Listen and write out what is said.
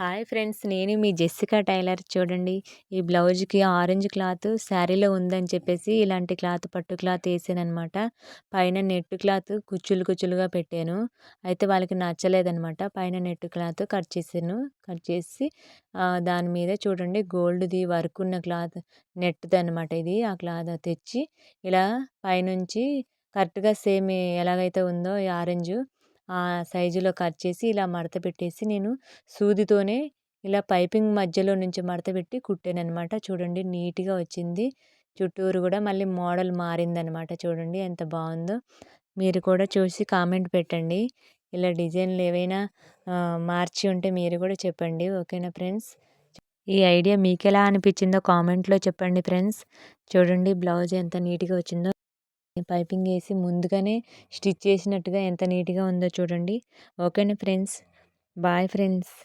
Hi friends నేను మీ Jessica tailor. చూడండి ఈ బ్లౌజ్కి ఆరెంజ్ క్లాత్ శారీలో ఉందని చెప్పేసి ఇలాంటి క్లాత్ పట్టు క్లాత్ వేసాను అనమాట పైన నెట్ క్లాత్ కుచ్చులు కుచ్చులుగా పెట్టాను. అయితే వాళ్ళకి నచ్చలేదనమాట పైన నెట్ క్లాత్ కట్ చేసాను. కట్ చేసి దాని మీద చూడండి గోల్డ్ది వర్క్ ఉన్న క్లాత్ నెట్ది అనమాట ఇది. ఆ క్లాత్ తెచ్చి ఇలా పైనుంచి కరెక్ట్గా సేమ్ ఎలాగైతే ఉందో ఈ ఆరెంజ్ సైజులో కట్ చేసి ఇలా మడత పెట్టేసి నేను సూదితోనే ఇలా పైపింగ్ మధ్యలో నుంచి మడత పెట్టి కుట్టాను అనమాట చూడండి నీట్గా వచ్చింది. చుట్టూరు కూడా మళ్ళీ మోడల్ మారిందనమాట చూడండి ఎంత బాగుందో. మీరు కూడా చూసి కామెంట్ పెట్టండి. ఇలా డిజైన్లు ఏవైనా మార్చి ఉంటే మీరు కూడా చెప్పండి. ఓకేనా ఫ్రెండ్స్? ఈ ఐడియా మీకు ఎలా అనిపించిందో కామెంట్లో చెప్పండి ఫ్రెండ్స్. చూడండి బ్లౌజ్ ఎంత నీట్గా వచ్చిందో. పైపింగ్ వేసి ముందుగానే స్టిచ్ చేసినట్టుగా ఎంత నీట్గా ఉందో చూడండి. ఓకేనా ఫ్రెండ్స్? Bye friends.